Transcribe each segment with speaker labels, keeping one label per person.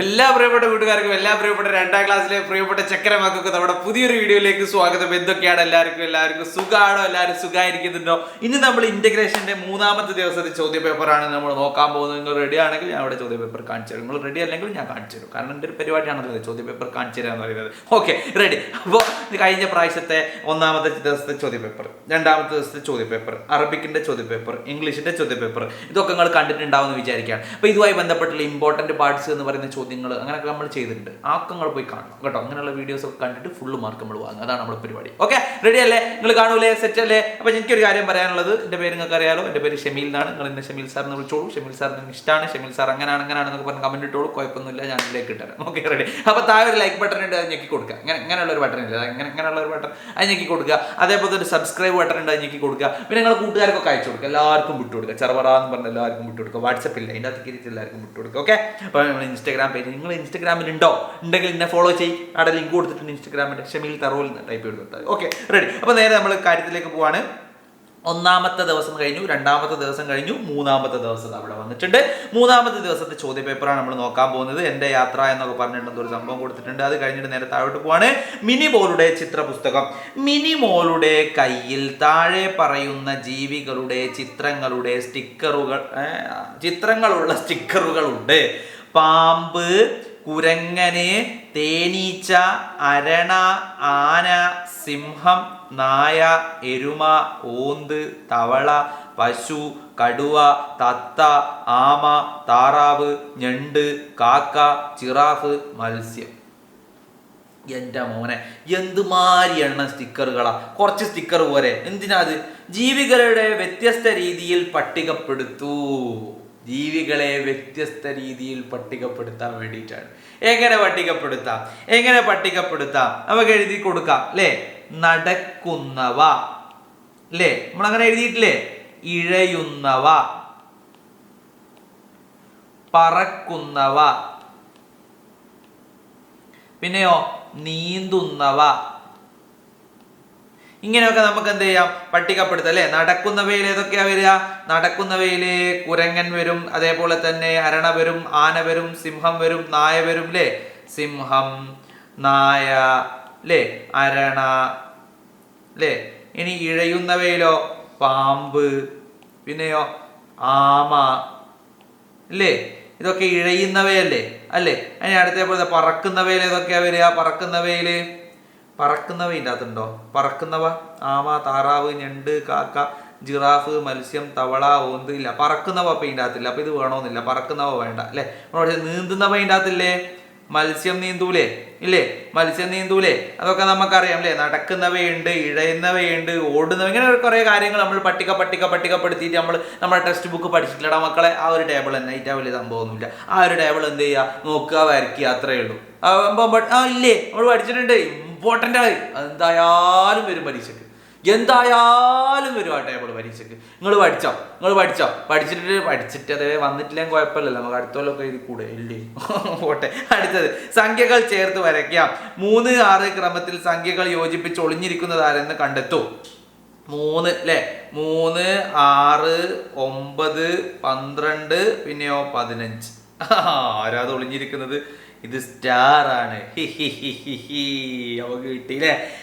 Speaker 1: എല്ലാ പ്രിയപ്പെട്ട കൂട്ടുകാർക്കും എല്ലാ പ്രിയപ്പെട്ട രണ്ടാം ക്ലാസ്സിലെ പ്രിയപ്പെട്ട ചക്കരമാക്കൊക്കെ നമ്മുടെ പുതിയൊരു വീഡിയോയിലേക്ക് സ്വാഗതം. എന്തൊക്കെയാണ് എല്ലാവർക്കും? എല്ലാവർക്കും സുഖമാണോ എല്ലാവരും സുഖമായിരിക്കുന്നുണ്ടോ ഇനി നമ്മൾ ഇന്റഗ്രേഷന്റെ മൂന്നാമത്തെ ദിവസത്തെ ചോദ്യ പേപ്പറാണ് നമ്മൾ നോക്കാൻ പോകുന്നത്. നിങ്ങൾ റെഡി ആണെങ്കിൽ ഞാൻ അവിടെ ചോദ്യ പേപ്പർ കാണിച്ചു തരും. നിങ്ങൾ റെഡി അല്ലെങ്കിൽ ഞാൻ കാണിച്ചു തരും. കാരണം എന്റെ ഒരു പരിപാടിയാണല്ലോ ചോദ്യ പേപ്പർ കാണിച്ചു തരാൻ പറയുന്നത്. ഓക്കെ റെഡി അപ്പോൾ കഴിഞ്ഞ പ്രാവശ്യത്തെ ഒന്നാമത്തെ ദിവസത്തെ ചോദ്യ പേപ്പർ രണ്ടാമത്തെ ദിവസത്തെ ചോദ്യ പേപ്പർ അറബിക്കിന്റെ ചോദ്യ പേപ്പർ ഇംഗ്ലീഷിന്റെ ചോദ്യ പേപ്പർ ഇതൊക്കെ നിങ്ങൾ കണ്ടിട്ടുണ്ടാവുമെന്ന് വിചാരിക്കുകയാണ്. അപ്പോൾ ഇതുമായി ബന്ധപ്പെട്ടുള്ള ഇമ്പോർട്ടന്റ് പാർട്സ് എന്ന് പറയുന്ന ചോദ്യങ്ങൾ അങ്ങനെയൊക്കെ നമ്മൾ ചെയ്തിട്ടുണ്ട്. ആക്കങ്ങൾ പോയി കാണണം. കേട്ടോ? അങ്ങനെയുള്ള വീഡിയോസ് ഒക്കെ കണ്ടിട്ട് ഫുള്ള് മാർക്ക് നമ്മൾ വാങ്ങുക. അതാണ് നമ്മുടെ പരിപാടി. ഓക്കെ റെഡി അല്ലേ? നിങ്ങൾ കാണൂലേ? സെറ്റ് അല്ലേ? അപ്പോൾ എനിക്കൊരു കാര്യം പറയാനുള്ളത്. എന്റെ പേര് നിങ്ങൾക്ക് അറിയാലോ. എന്റെ പേര് ഷമീൽ എന്നാണ്. നിങ്ങൾ എന്നെ ഷമീൽ എന്ന് വിളിച്ചോളൂ. ഷമീൽ സാർ നിങ്ങൾക്ക് ഇഷ്ടമാണ് ഷമീൽ സാർ അങ്ങനെയാണ് അങ്ങനെയാണെന്നൊക്കെ പറഞ്ഞ് കമന്റ് ഇട്ടോളൂ. കുഴപ്പമൊന്നുമില്ല. ഞാൻ ഇതിലേക്ക് ഇട്ടുതരാം ഓക്കെ റെഡി അപ്പോൾ താഴെ ഒരു ലൈക്ക് ബട്ടൺ ഉണ്ട്. അത് ഞെക്കി കൊടുക്കുക. അങ്ങനെ അങ്ങനെയുള്ള ഒരു ബട്ടൺ ഇല്ല? അങ്ങനെ അങ്ങനെയുള്ള ഒരു ബട്ടൺ അത് ഞെക്കി കൊടുക്കുക. അതേപോലെ ഒരു സബ്സ്ക്രൈബ് ബട്ടൺ ഉണ്ട്. അത് ഞെക്കി കൊടുക്കുക. പിന്നെ നിങ്ങൾ കൂട്ടുകാർക്കൊക്കെ അയച്ചു കൊടുക്കുക. എല്ലാവർക്കും വിട്ടു കൊടുക്കുക. ചെറുപറ എന്ന് പറഞ്ഞ എല്ലാവർക്കും വിട്ടു കൊടുക്കുക. വാട്സപ്പില്ല അതിന്റെ അകത്ത് എല്ലാവർക്കും വിട്ടു കൊടുക്കുക. ഓക്കെ അപ്പോൾ നമ്മൾ ഇൻസ്റ്റാഗ്രാം പേജ് നിങ്ങൾ ഇൻസ്റ്റാഗ്രാമിൽ ഉണ്ടോ ഉണ്ടെങ്കിൽ എന്നെ ഫോളോ ചെയ്യും. അവിടെ ലിങ്ക് കൊടുത്തിട്ടുണ്ട് ഇൻസ്റ്റാഗ്രാമിന്റെ. ഷമീൽ തറോൽ ടൈപ്പ് ചെയ്ത് കൊടുത്താൽ ഓക്കെ റെഡി അപ്പോൾ നേരെ നമ്മൾ കാര്യത്തിലേക്ക് പോവാണ്. ഒന്നാമത്തെ ദിവസം കഴിഞ്ഞു രണ്ടാമത്തെ ദിവസം കഴിഞ്ഞു മൂന്നാമത്തെ ദിവസം അവിടെ വന്നിട്ടുണ്ട്. മൂന്നാമത്തെ ദിവസത്തെ ചോദ്യ പേപ്പറാണ് നമ്മൾ നോക്കാൻ പോകുന്നത്. എന്റെ യാത്ര എന്നൊക്കെ പറഞ്ഞിട്ടുണ്ട് ഒരു സംഭവം കൊടുത്തിട്ടുണ്ട്. അത് കഴിഞ്ഞിട്ട് നേരെ താഴോട്ട് പോവാണ്. മിനി മോളുടെ ചിത്ര പുസ്തകം മിനി മോളുടെ കയ്യിൽ താഴെ പറയുന്ന ജീവികളുടെ ചിത്രങ്ങളുടെ സ്റ്റിക്കറുകൾ ചിത്രങ്ങളുള്ള സ്റ്റിക്കറുകളുണ്ട്. പാമ്പ് കുരങ്ങന് തേനീച്ച അരണ ആന സിംഹം നായ എരുമ ഓന്ത് തവള പശു കടുവ തത്ത ആമ താറാവ് ഞണ്ട് കാക്ക ചിറാഫ് മത്സ്യം. എന്റെ മോനെ എന്തുമാതിരി എണ്ണ സ്റ്റിക്കറുകളാ. കുറച്ച് സ്റ്റിക്കർ പോരെ. എന്തിനാ അത്? ജീവികളുടെ വ്യത്യസ്ത രീതിയിൽ പട്ടികപ്പെടുത്തൂ. ജീവികളെ വ്യത്യസ്ത രീതിയിൽ പട്ടികപ്പെടുത്താൻ വേണ്ടിയിട്ടാണ്. എങ്ങനെ പട്ടികപ്പെടുത്താം? എങ്ങനെ പട്ടികപ്പെടുത്താം? നമുക്ക് എഴുതി കൊടുക്കാം അല്ലേ നടക്കുന്നവ അല്ലേ നമ്മൾ അങ്ങനെ എഴുതിയിട്ടില്ലേ? ഇഴയുന്നവ പറക്കുന്നവ പിന്നെയോ നീന്തുന്നവ ഇങ്ങനെയൊക്കെ നമുക്ക് എന്ത് ചെയ്യാം? പട്ടികപ്പെടുത്താം അല്ലെ? നടക്കുന്നവയിൽ ഏതൊക്കെയാ വരിക? നടക്കുന്നവയിൽ കുരങ്ങൻ വരും അതേപോലെ തന്നെ അരണ വരും ആന വരും സിംഹം വരും നായ വരും അല്ലേ സിംഹം നായ അല്ലേ അരണ അല്ലേ ഇനി ഇഴയുന്നവയിലോ? പാമ്പ് പിന്നെയോ? ആമ അല്ലേ ഇതൊക്കെ ഇഴയുന്നവയല്ലേ? അല്ലേ? അതിന് അടുത്തേ പറക്കുന്നവയിൽ ഏതൊക്കെയാ വരിക? പറക്കുന്നവയിൽ പറക്കുന്നവയിന്റെ ഇതിനകത്തുണ്ടോ പറക്കുന്നവ ആമ താറാവ് ഞണ്ട് കാക്ക ജിറാഫ് മത്സ്യം തവള ഓന്ത് ഇല്ല. പറക്കുന്നവ അപ്പം ഇതിന്റെ അകത്തില്ല. അപ്പം ഇത് വേണമെന്നില്ല പറക്കുന്നവ വേണ്ട. അല്ലേ? പക്ഷെ നീന്തുന്നവ ഇതിന്റെ അകത്തില്ലേ? മത്സ്യം നീന്തൂലേ? ഇല്ലേ? മത്സ്യം നീന്തൂലേ? അതൊക്കെ നമുക്കറിയാം അല്ലേ? നടക്കുന്നവയുണ്ട് ഇഴയുന്നവയുണ്ട് ഓടുന്നവ. ഇങ്ങനെ കുറേ കാര്യങ്ങൾ നമ്മൾ പട്ടിക പട്ടിക പട്ടികപ്പെടുത്തിയിട്ട് നമ്മൾ നമ്മുടെ ടെക്സ്റ്റ് ബുക്ക് പഠിച്ചിട്ടില്ലടാ മക്കളെ. ആ ഒരു ടേബിൾ തന്നെ. ഏറ്റവും വലിയ സംഭവമൊന്നുമില്ല. ആ ഒരു ടേബിൾ എന്ത് ചെയ്യുക? നോക്കുക വരയ്ക്കുക. അത്രേ ഉള്ളൂ. ആ ഇല്ലേ? നമ്മൾ പഠിച്ചിട്ടുണ്ട്. ഇമ്പോർട്ടന്റ് ആയി എന്തായാലും വരും പരീക്ഷയ്ക്ക് എന്തായാലും വരും ആ ടേബിൾ പരീക്ഷയ്ക്ക് നിങ്ങൾ പഠിച്ചോ? നിങ്ങൾ പഠിച്ചോ? പഠിച്ചിട്ട് പഠിച്ചിട്ട് അതേ വന്നിട്ടില്ലെങ്കിൽ കുഴപ്പമില്ലല്ലോ. നമുക്ക് അടുത്തോലൊക്കെ എഴുതി കൂടെ. ഇല്ലേ? പോട്ടെ. അടുത്തത്. സംഖ്യകൾ ചേർത്ത് വരയ്ക്കാം. മൂന്ന് ആറ് ക്രമത്തിൽ സംഖ്യകൾ യോജിപ്പിച്ച് ഒളിഞ്ഞിരിക്കുന്നത് ആരെന്ന് കണ്ടെത്തൂ. മൂന്ന് അല്ലേ മൂന്ന് ആറ് ഒമ്പത് പന്ത്രണ്ട് പിന്നെയോ പതിനഞ്ച്. ആരാത് ഒളിഞ്ഞിരിക്കുന്നത്? ഇത് സ്റ്റാർ ആണ്. ഹി ഹി ഹി ഹി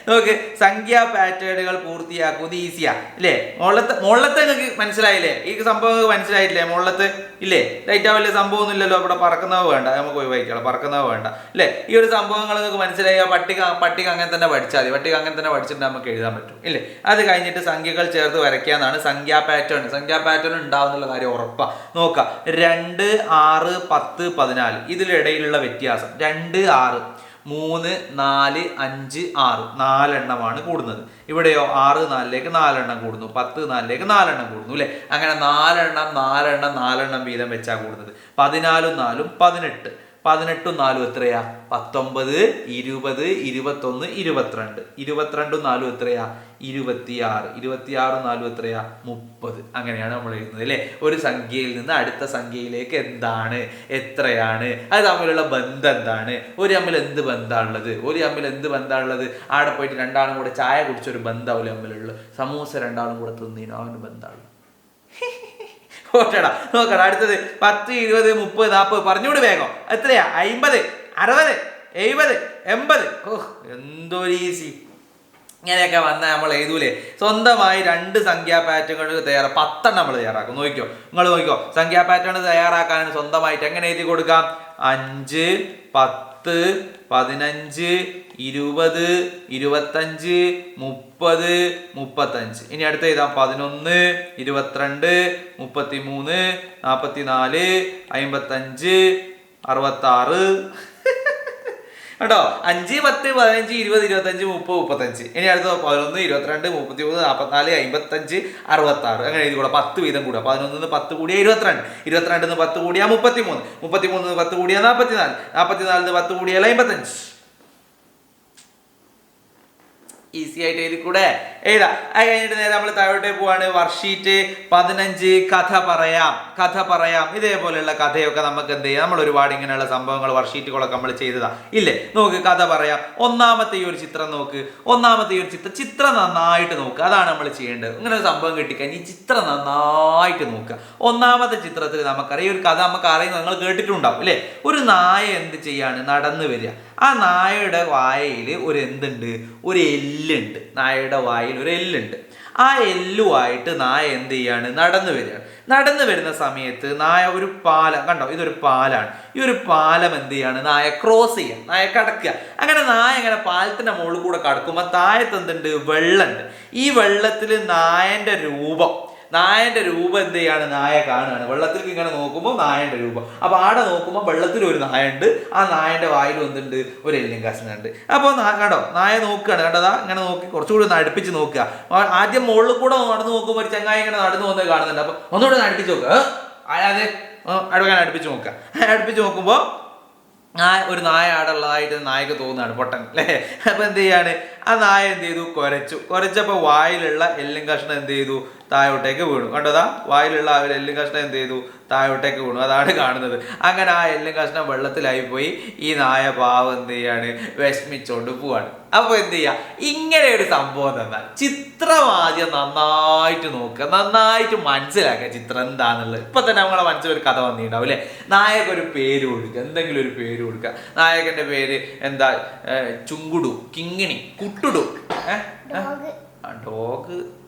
Speaker 1: നമുക്ക് സംഖ്യാ പാറ്റേണുകൾ പൂർത്തിയാക്കുന്നത് ഈസിയാ അല്ലേ മുകളിലത്തെ മുകളിലത്തെ നിങ്ങൾക്ക് മനസ്സിലായില്ലേ? ഈ സംഭവം മനസ്സിലായില്ലേ മുള്ളത്ത് ഇല്ലേ? ലൈറ്റ് വലിയ സംഭവം ഇല്ലല്ലോ. അവിടെ പറക്കുന്നവ വേണ്ട. നമുക്ക് ഒഴിവാക്കിയാലോ പറക്കുന്നവ വേണ്ട അല്ലേ ഈ ഒരു സംഭവങ്ങൾ നിങ്ങൾക്ക് മനസ്സിലായി. ആ പട്ടിക പട്ടിക അങ്ങനെ തന്നെ പഠിച്ചാൽ മതി. പട്ടിക അങ്ങനെ തന്നെ പഠിച്ചിട്ട് നമുക്ക് എഴുതാൻ പറ്റും ഇല്ലേ? അത് കഴിഞ്ഞിട്ട് സംഖ്യകൾ ചേർത്ത് വരയ്ക്കാന്നാണ് സംഖ്യാ പാറ്റേൺ. സംഖ്യാ പാറ്റേൺ ഉണ്ടാവുന്നുള്ള കാര്യം ഉറപ്പാണ് നോക്കാം. രണ്ട് ആറ് പത്ത് പതിനാല്. ഇതിലിടയിലുള്ള വ്യത്യാസം രണ്ട് ആറ്. മൂന്ന് നാല് അഞ്ച് ആറ്. നാലെണ്ണമാണ് കൂടുന്നത്. ഇവിടെയോ ആറ് നാലിലേക്ക് നാലെണ്ണം കൂടുന്നു. പത്ത് നാലിലേക്ക് നാലെണ്ണം കൂടുന്നു അല്ലേ? അങ്ങനെ നാലെണ്ണം നാലെണ്ണം നാലെണ്ണം വീതം വെച്ചാ കൂടുന്നത്. പതിനാലും നാലും പതിനെട്ട്. പതിനെട്ടും നാലും എത്രയാ? പത്തൊമ്പത് ഇരുപത് ഇരുപത്തൊന്ന് ഇരുപത്തിരണ്ട്. ഇരുപത്തിരണ്ടും നാലും എത്രയാ? ഇരുപത്തിയാറ്. ഇരുപത്തിയാറ് നാലും എത്രയാ മുപ്പത്. അങ്ങനെയാണ് നമ്മൾ എഴുതുന്നത് അല്ലേ? ഒരു സംഖ്യയിൽ നിന്ന് അടുത്ത സംഖ്യയിലേക്ക് എന്താണ്? എത്രയാണ്? അത് തമ്മിലുള്ള ബന്ധം എന്താണ്? ഒരു തമ്മിൽ എന്ത് ബന്ധമാണുള്ളത് ഒരു തമ്മിൽ എന്ത് ബന്ധമാണുള്ളത് ആടെ പോയിട്ട് രണ്ടാളും കൂടെ ചായ കുടിച്ചൊരു ബന്ധമാവില്ല തമ്മിലുള്ളത് സമൂസ രണ്ടാളും കൂടെ തിന്നീനോ അവന് ബന്ധമാണ് ഓക്കേടാ നോക്കടാ അടുത്തത്. പത്ത് ഇരുപത് മുപ്പത് നാൽപ്പത് പറഞ്ഞുകൂടി വേഗം. എത്രയാ? അമ്പത് അറുപത് എഴുപത് എൺപത്. ഓഹ് എന്തോ ഈസി. ഇങ്ങനെയൊക്കെ വന്നാൽ നമ്മൾ എഴുതൂലേ? സ്വന്തമായി രണ്ട് സംഖ്യാ പാറ്റേണുകൾ തയ്യാറാ പത്തെണ്ണം നമ്മൾ തയ്യാറാക്കും. നോക്കിക്കോ. നിങ്ങൾ നോക്കിക്കോ. സംഖ്യാ പാറ്റേൺ തയ്യാറാക്കാൻ സ്വന്തമായിട്ട് എങ്ങനെ എഴുതി കൊടുക്കാം? അഞ്ച് പത്ത് പതിനഞ്ച് ഇരുപത് ഇരുപത്തഞ്ച് മുപ്പത് മുപ്പത്തഞ്ച്. ഇനി അടുത്ത എഴുതാം. പതിനൊന്ന് ഇരുപത്തിരണ്ട് മുപ്പത്തി മൂന്ന് നാൽപ്പത്തി നാല് അമ്പത്തഞ്ച് അറുപത്താറ്. കേട്ടോ? അഞ്ച് പത്ത് പതിനഞ്ച് ഇരുപത് ഇരുപത്തഞ്ച് മുപ്പത് മുപ്പത്തഞ്ച്. ഇനി അടുത്ത പതിനൊന്ന് ഇരുപത്തിരണ്ട് മുപ്പത്തി മൂന്ന് നാൽപ്പത്തിനാല് അമ്പത്തഞ്ച് അറുപത്താറ്. അങ്ങനെ എഴുതി കൂടാ പത്ത് വീതം കൂടാ പതിനൊന്ന് പത്ത് കൂടിയ ഇരുപത്തിരണ്ട്. ഇരുപത്തിരണ്ടിന്ന് പത്ത് കൂടിയ മുപ്പത്തി മൂന്ന് മുപ്പത്തി മൂന്ന് പത്ത് കൂടിയ നാൽപ്പത്തിനാല് നാൽപ്പത്തിനാലിന് പത്ത് കൂടിയാൽ അമ്പത്തഞ്ച് ഈസി ആയിട്ട് എഴുതി കൂടെ എഴുതാം. അത് കഴിഞ്ഞിട്ട് നേരെ നമ്മൾ താഴോട്ടേ പോവാണ്. വർഷീറ്റ് പതിനഞ്ച് കഥ പറയാം. കഥ പറയാം. ഇതേപോലെയുള്ള കഥയൊക്കെ നമുക്ക് എന്ത് ചെയ്യാം? നമ്മൾ ഒരുപാട് ഇങ്ങനെയുള്ള സംഭവങ്ങൾ വർഷീറ്റുകളൊക്കെ നമ്മൾ ചെയ്തതാ. ഇല്ലേ? നോക്ക് കഥ പറയാം. ഒന്നാമത്തെ ഈ ഒരു ചിത്രം നോക്ക്. ഒന്നാമത്തെ ഈ ഒരു ചിത്രം ചിത്രം നന്നായിട്ട് നോക്കുക അതാണ് നമ്മൾ ചെയ്യേണ്ടത്. ഇങ്ങനെ ഒരു സംഭവം കിട്ടിക്കഴിഞ്ഞാൽ ഈ ചിത്രം നന്നായിട്ട് നോക്കുക ഒന്നാമത്തെ ചിത്രത്തിൽ നമുക്കറിയാം. ഈ ഒരു കഥ നമുക്ക് അറിയുന്നത് നിങ്ങൾ കേട്ടിട്ടുണ്ടാവും അല്ലേ ഒരു നായ എന്ത് ചെയ്യാണ് നടന്നു വരിക. ആ നായയുടെ വായയിൽ ഒരു എന്തുണ്ട്? ഒരു എല്ലുണ്ട്. നായയുടെ വായിൽ ഒരു എല്ലുണ്ട്. ആ എല്ലുമായിട്ട് നായ എന്ത് ചെയ്യാണ്? നടന്നു വരികയാണ്. നടന്നു വരുന്ന സമയത്ത് നായ ഒരു പാലം കണ്ടോ? ഇതൊരു പാലാണ്. ഈ ഒരു പാലം എന്ത് ചെയ്യാണ്? നായ ക്രോസ് ചെയ്യുക നായ കടക്കുക. അങ്ങനെ നായ ഇങ്ങനെ പാലത്തിന്റെ മുകളിൽ കൂടെ കടക്കുമ്പോൾ താഴത്ത് എന്തുണ്ട്? വെള്ളമുണ്ട്. ഈ വെള്ളത്തിൽ നായന്റെ രൂപം നായന്റെ രൂപം എന്ത് ചെയ്യാണ്? നായ കാണുകയാണ്. വെള്ളത്തിൽ ഇങ്ങനെ നോക്കുമ്പോൾ നായന്റെ രൂപം. അപ്പൊ ആടെ നോക്കുമ്പോൾ വെള്ളത്തിൽ ഒരു നായ ഉണ്ട് ആ നായന്റെ വായിൽ എന്തുണ്ട്? ഒരു എല്ലും കഷ്ണുണ്ട് അപ്പോൾ കണ്ടോ? നായ നോക്കുകയാണ്. കണ്ടതാ ഇങ്ങനെ നോക്കി കുറച്ചുകൂടി ഒന്ന് അടുപ്പിച്ച് നോക്കുക. ആദ്യം മുകളിൽ കൂടെ നടന്നു നോക്കുമ്പോൾ ഒരു ചങ്ങായി ഇങ്ങനെ നടന്നു പോകുന്നത് കാണുന്നുണ്ട്. അപ്പോൾ ഒന്നുകൂടെ ഒന്ന് അടുപ്പിച്ച് നോക്കുക? അതെ. അടുക്കാൻ അടുപ്പിച്ച് നോക്കുക. അടുപ്പിച്ച് നോക്കുമ്പോൾ ആ ഒരു നായ ആടെ ഉള്ളതായിട്ട് നായക്ക് തോന്നുകയാണ്. പൊട്ടൻ. അല്ലേ? അപ്പൊ എന്ത് ചെയ്യാണ്? ആ നായ എന്ത് ചെയ്തു? കുരച്ചു. കുരച്ചപ്പോൾ വായിലുള്ള എല്ലും കഷ്ണം എന്ത് ചെയ്തു? താഴോട്ടേക്ക് വീണു. കണ്ടതാ വായിലുള്ള ആ എല്ലും കഷ്ണം എന്ത് ചെയ്തു? താഴോട്ടേക്ക് വീണു. അതാണ് കാണുന്നത്. അങ്ങനെ ആ എല്ലും കഷ്ണം വെള്ളത്തിലായി പോയി. ഈ നായ പാവം എന്ത് ചെയ്യാണ്? വിഷമിച്ചോണ്ട് പോവാണ്. അപ്പൊ എന്ത് ചെയ്യാ? ഇങ്ങനെ ഒരു സംഭവം തന്നാൽ ചിത്രം ആദ്യം നന്നായിട്ട് നോക്കുക. നന്നായിട്ട് മനസ്സിലാക്കുക ചിത്രം എന്താണെന്നുള്ളത് ഇപ്പൊ തന്നെ നമ്മളെ മനസ്സിൽ ഒരു കഥ വന്നിട്ടുണ്ടാവും അല്ലെ? നായക ഒരു പേര് കൊടുക്കുക. എന്തെങ്കിലും ഒരു പേര് കൊടുക്കുക. നായകന്റെ പേര് എന്താ? ചുങ്കുടു കിങ്ങിണി കുട്ടുടു. ഏഹ് ഡോഗ്.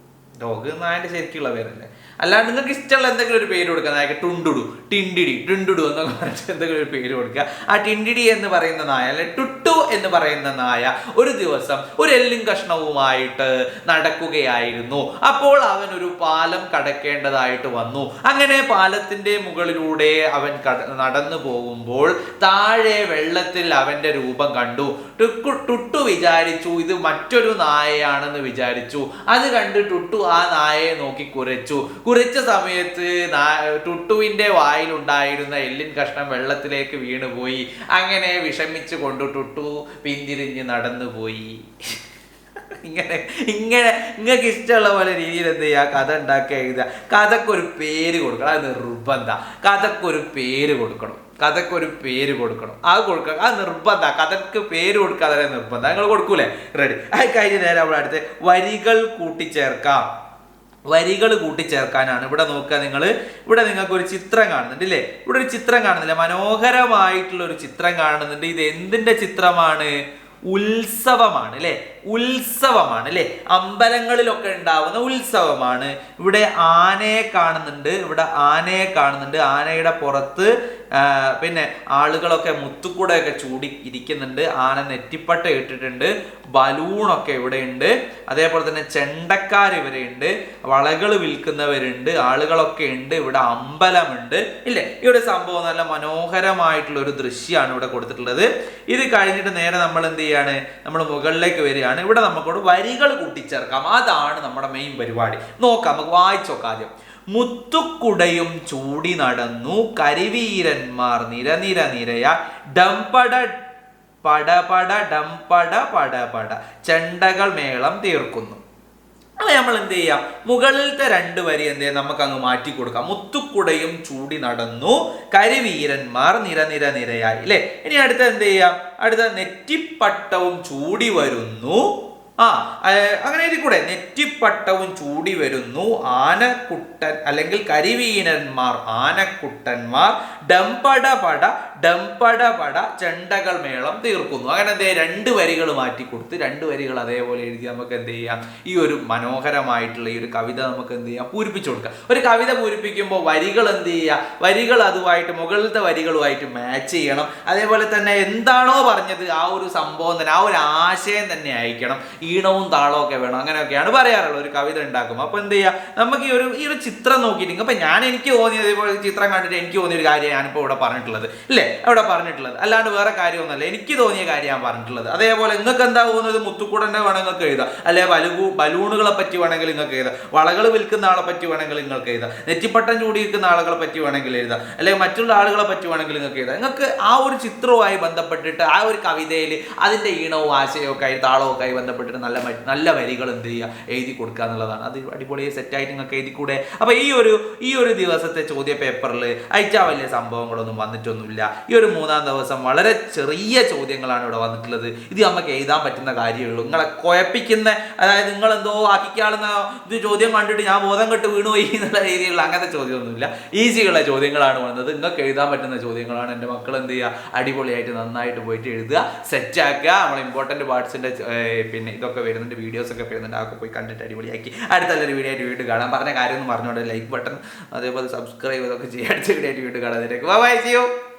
Speaker 1: ഡോഗ് നായന്റെ ശരിക്കുള്ള പേരല്ലേ. അല്ലാണ്ട് നിങ്ങൾക്ക് ഇഷ്ടമുള്ള എന്തെങ്കിലും ഒരു പേര് കൊടുക്കുക നായക്ക് ടുണ്ടുടു ടിണ്ടിടി ടുണ്ടുടു എന്നൊക്കെ പറഞ്ഞിട്ട് എന്തെങ്കിലും ഒരു പേര് കൊടുക്കുക. ആ ടിണ്ടിടി എന്ന് പറയുന്ന നായ അല്ലെ ടുട്ടു എന്ന് പറയുന്ന നായ ഒരു ദിവസം ഒരു എല്ലും കഷ്ണവുമായിട്ട് നടക്കുകയായിരുന്നു. അപ്പോൾ അവൻ ഒരു പാലം കടക്കേണ്ടതായിട്ട് വന്നു. അങ്ങനെ പാലത്തിന്റെ മുകളിലൂടെ അവൻ നടന്നു പോകുമ്പോൾ താഴെ വെള്ളത്തിൽ അവന്റെ രൂപം കണ്ടു. ടുട്ടു വിചാരിച്ചു ഇത് മറ്റൊരു നായയാണെന്ന് വിചാരിച്ചു. അത് കണ്ട് ടുട്ടു നായയെ നോക്കി കുരച്ചു. കുരച്ച സമയത്ത് ടുട്ടുവിന്റെ വായിലുണ്ടായിരുന്ന എല്ലിൻ കഷ്ണം വെള്ളത്തിലേക്ക് വീണുപോയി. അങ്ങനെ വിഷമിച്ചു കൊണ്ട് ടുട്ടു പിന്തിരിഞ്ഞ് നടന്നുപോയി. ഇങ്ങനെ ഇങ്ങനെ നിങ്ങൾക്ക് ഇഷ്ടമുള്ള പോലെ രീതിയിൽ എന്ത് ചെയ്യുക കഥ ഉണ്ടാക്കി എഴുതുക. കഥക്കൊരു പേര് കൊടുക്കണം. അത് നിർബന്ധ. കഥക്കൊരു പേര് കൊടുക്കണം. കഥക്കൊരു പേര് കൊടുക്കണം. അത് കൊടുക്കണം അത് നിർബന്ധ. കഥയ്ക്ക് പേര് കൊടുക്കാതെ നിർബന്ധം. നിങ്ങൾ കൊടുക്കൂലേ? റെഡി അത് കഴിഞ്ഞ് നേരെ നമ്മൾ അടുത്ത് വരികൾ കൂട്ടിച്ചേർക്കാം. വരികൾ കൂട്ടിച്ചേർക്കാനാണ് ഇവിടെ നോക്കുക നിങ്ങൾ ഇവിടെ നിങ്ങൾക്ക് ഒരു ചിത്രം കാണുന്നുണ്ട് ഇല്ലേ? ഇവിടെ ഒരു ചിത്രം കാണുന്നില്ല. മനോഹരമായിട്ടുള്ള ഒരു ചിത്രം കാണുന്നുണ്ട്. ഇത് എന്തിന്റെ ചിത്രമാണ്? ഉത്സവമാണ് അല്ലെ ഉത്സവമാണ് അല്ലെ? അമ്പലങ്ങളിലൊക്കെ ഉണ്ടാവുന്ന ഉത്സവമാണ്. ഇവിടെ ആനയെ കാണുന്നുണ്ട് ഇവിടെ ആനയെ കാണുന്നുണ്ട്. ആനയുടെ പുറത്ത് പിന്നെ ആളുകളൊക്കെ മുത്തുക്കൂടെയൊക്കെ ചൂടി ഇരിക്കുന്നുണ്ട്. ആന നെറ്റിപ്പട്ട ഇട്ടിട്ടുണ്ട്. ബലൂണൊക്കെ ഇവിടെ ഉണ്ട്. അതേപോലെ തന്നെ ചെണ്ടക്കാർ ഉണ്ട്. വളകൾ വിൽക്കുന്നവരുണ്ട്. ആളുകളൊക്കെ ഉണ്ട്. ഇവിടെ അമ്പലമുണ്ട് ഇല്ലേ? ഈ ഒരു സംഭവം നല്ല മനോഹരമായിട്ടുള്ള ഒരു ദൃശ്യമാണ് ഇവിടെ കൊടുത്തിട്ടുള്ളത്. ഇത് കഴിഞ്ഞിട്ട് നേരെ നമ്മൾ എന്ത് ചെയ്യാണ്? നമ്മൾ മുകളിലേക്ക് വരികയാണ്. ഇവിടെ നമുക്കോട് വരികൾ കൂട്ടിച്ചേർക്കാം. അതാണ് നമ്മുടെ മെയിൻ പരിപാടി. നോക്കാം നമുക്ക് വായിച്ചോക്കാം ആദ്യം. മുത്തുക്കുടയും ചൂടി നടന്നു. കരിവീരന്മാർ നിരനിര നിരയ. ഡംപട പടപട ഡംപട പടപട ചെണ്ടകൾ മേളം തീർക്കുന്നു. അപ്പൊ നമ്മൾ എന്ത് ചെയ്യാം? മുകളിലത്തെ രണ്ട് വരി എന്ത് ചെയ്യാം? നമുക്ക് അങ്ങ് മാറ്റി കൊടുക്കാം. മുത്തുക്കുടയും ചൂടി നടന്നു. കരിവീരന്മാർ നിരനിര നിരയായി അല്ലെ ഇനി അടുത്ത എന്ത് ചെയ്യാം? അടുത്ത നെറ്റിപ്പട്ടവും ചൂടി വരുന്നു. ആ അങ്ങനെ ഇതിൽ കൂടെ നെറ്റിപ്പട്ടവും ചൂടി വരുന്നു. ആനക്കുട്ടൻ അല്ലെങ്കിൽ കരിവീനന്മാർ ആനക്കുട്ടന്മാർ ഡംപട പട ഡംപട പട ചെണ്ടകൾ മേളം തീർക്കുന്നു. അങ്ങനെ എന്തേ രണ്ട് വരികൾ മാറ്റി കൊടുത്ത് രണ്ട് വരികൾ അതേപോലെ എഴുതി നമുക്ക് എന്ത് ചെയ്യാം? ഈ ഒരു മനോഹരമായിട്ടുള്ള ഈ ഒരു കവിത നമുക്ക് എന്ത് ചെയ്യാം? പൂരിപ്പിച്ചു കൊടുക്കാം. ഒരു കവിത പൂരിപ്പിക്കുമ്പോൾ വരികൾ എന്ത് ചെയ്യുക വരികൾ അതുമായിട്ട് മുകളിലത്തെ വരികളുമായിട്ട് മാച്ച് ചെയ്യണം. അതേപോലെ തന്നെ എന്താണോ പറഞ്ഞത് ആ ഒരു സംഭവം തന്നെ ആ ഒരു ആശയം തന്നെ അയക്കണം. ഈണവും താളവും ഒക്കെ വേണം. അങ്ങനെയൊക്കെയാണ് പറയാറുള്ളത്. ഒരു കവിത ഉണ്ടാക്കുമ്പോൾ അപ്പോൾ എന്ത് ചെയ്യുക നമുക്ക് ഈ ഒരു ഈ ഒരു ചിത്രം നോക്കിയിട്ട് അപ്പോൾ ഞാൻ എനിക്ക് തോന്നിയത് ഇപ്പോൾ ചിത്രം കണ്ടിട്ട് എനിക്ക് തോന്നിയ ഒരു കാര്യം ഞാനിപ്പോൾ ഇവിടെ പറഞ്ഞിട്ടുള്ളത്. ഇല്ലേ? ഇവിടെ പറഞ്ഞിട്ടുള്ളത്. അല്ലാണ്ട് വേറെ കാര്യമൊന്നുമല്ല. എനിക്ക് തോന്നിയ കാര്യം ഞാൻ പറഞ്ഞിട്ടുള്ളത്. അതേപോലെ നിങ്ങൾക്ക് എന്താ പോകുന്നത് മുത്തുക്കൂടന്റെ വേണമെങ്കിൽ നിങ്ങൾക്ക് എഴുതാം അല്ലെ ബലൂ ബലൂണുകളെ പറ്റി വേണമെങ്കിൽ നിങ്ങൾക്ക് എഴുതാം വളകൾ വിൽക്കുന്ന ആളെ പറ്റി വേണമെങ്കിൽ നിങ്ങൾക്ക് എഴുതാം നെറ്റിപ്പട്ടം ചൂടി വിൽക്കുന്ന ആളുകളെ പറ്റി വേണമെങ്കിൽ എഴുതാം അല്ലെങ്കിൽ മറ്റുള്ള ആളുകളെ പറ്റി വേണമെങ്കിൽ നിങ്ങൾക്ക് എഴുതാം നിങ്ങൾക്ക് ആ ഒരു ചിത്രവുമായി ബന്ധപ്പെട്ടിട്ട് ആ ഒരു കവിതയിൽ അതിന്റെ ഈണവും ആശയവും ഒക്കെ താളവും ഒക്കെ ആയി ബന്ധപ്പെട്ടിട്ട് നല്ല നല്ല വരികൾ എന്ത് ചെയ്യുക? എഴുതി കൊടുക്കുക എന്നുള്ളതാണ്. അത് അടിപൊളി സെറ്റായിട്ട് നിങ്ങൾക്ക് എഴുതി കൂടെ അപ്പോൾ ഈ ഒരു ഈ ഒരു ദിവസത്തെ ചോദ്യ പേപ്പറിൽ അയച്ചാൽ വലിയ സംഭവങ്ങളൊന്നും വന്നിട്ടൊന്നുമില്ല. ഈ ഒരു മൂന്നാം ദിവസം വളരെ ചെറിയ ചോദ്യങ്ങളാണ് ഇവിടെ വന്നിട്ടുള്ളത്. ഇത് നമുക്ക് എഴുതാൻ പറ്റുന്ന കാര്യമുള്ളൂ. നിങ്ങളെ കുഴപ്പിക്കുന്ന അതായത് നിങ്ങൾ എന്തോ ആക്കിക്കാളുന്ന ഇത് ചോദ്യം കണ്ടിട്ട് ഞാൻ ബോധം കെട്ട് വീണുപോയി എന്നുള്ള രീതിയിലുള്ള അങ്ങനത്തെ ചോദ്യമൊന്നുമില്ല. ഈസിയുള്ള ചോദ്യങ്ങളാണ് വന്നത്. നിങ്ങൾക്ക് എഴുതാൻ പറ്റുന്ന ചോദ്യങ്ങളാണ്. എന്റെ മക്കൾ എന്ത് ചെയ്യുക? അടിപൊളിയായിട്ട് നന്നായിട്ട് പോയിട്ട് എഴുതുക സെറ്റ് ആക്കുക. നമ്മൾ ഇമ്പോർട്ടന്റ് പാർട്സിന്റെ പിന്നെ ഇതൊക്കെ വരുന്നുണ്ട് വീഡിയോസൊക്കെ വരുന്നുണ്ട്. അതൊക്കെ പോയി കണ്ടിട്ട് അടിപൊളിയാക്കി. അടുത്ത നല്ലൊരു വീഡിയോ ആയിട്ട് വീണ്ടും കാണാം. പറഞ്ഞ കാര്യം പറഞ്ഞോണ്ട് ലൈക്ക് ബട്ടൺ അതേപോലെ സബ്സ്ക്രൈബ് ഇതൊക്കെ ചെയ്യാൻ വീഡിയോ ആയിട്ട് വീണ്ടും ബൈ ബൈ സി യു